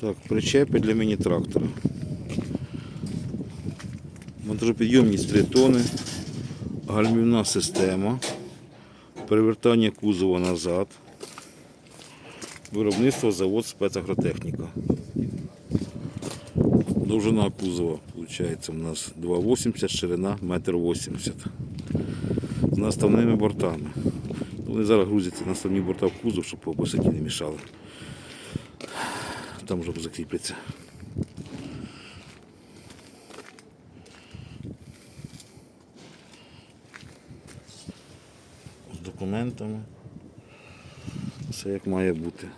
Так, причепи для міні-трактора. Монтажопідйомність 3 тони. Гальмівна система. Перевертання кузова назад. Виробництво завод спецагротехніка. Довжина кузова виходить у нас 2,80, ширина 1,80 м. З наставними бортами. Вони зараз грузяться на основні борта в кузов, щоб по висоті не мішали. Там вже закріпляться. З документами. Все як має бути.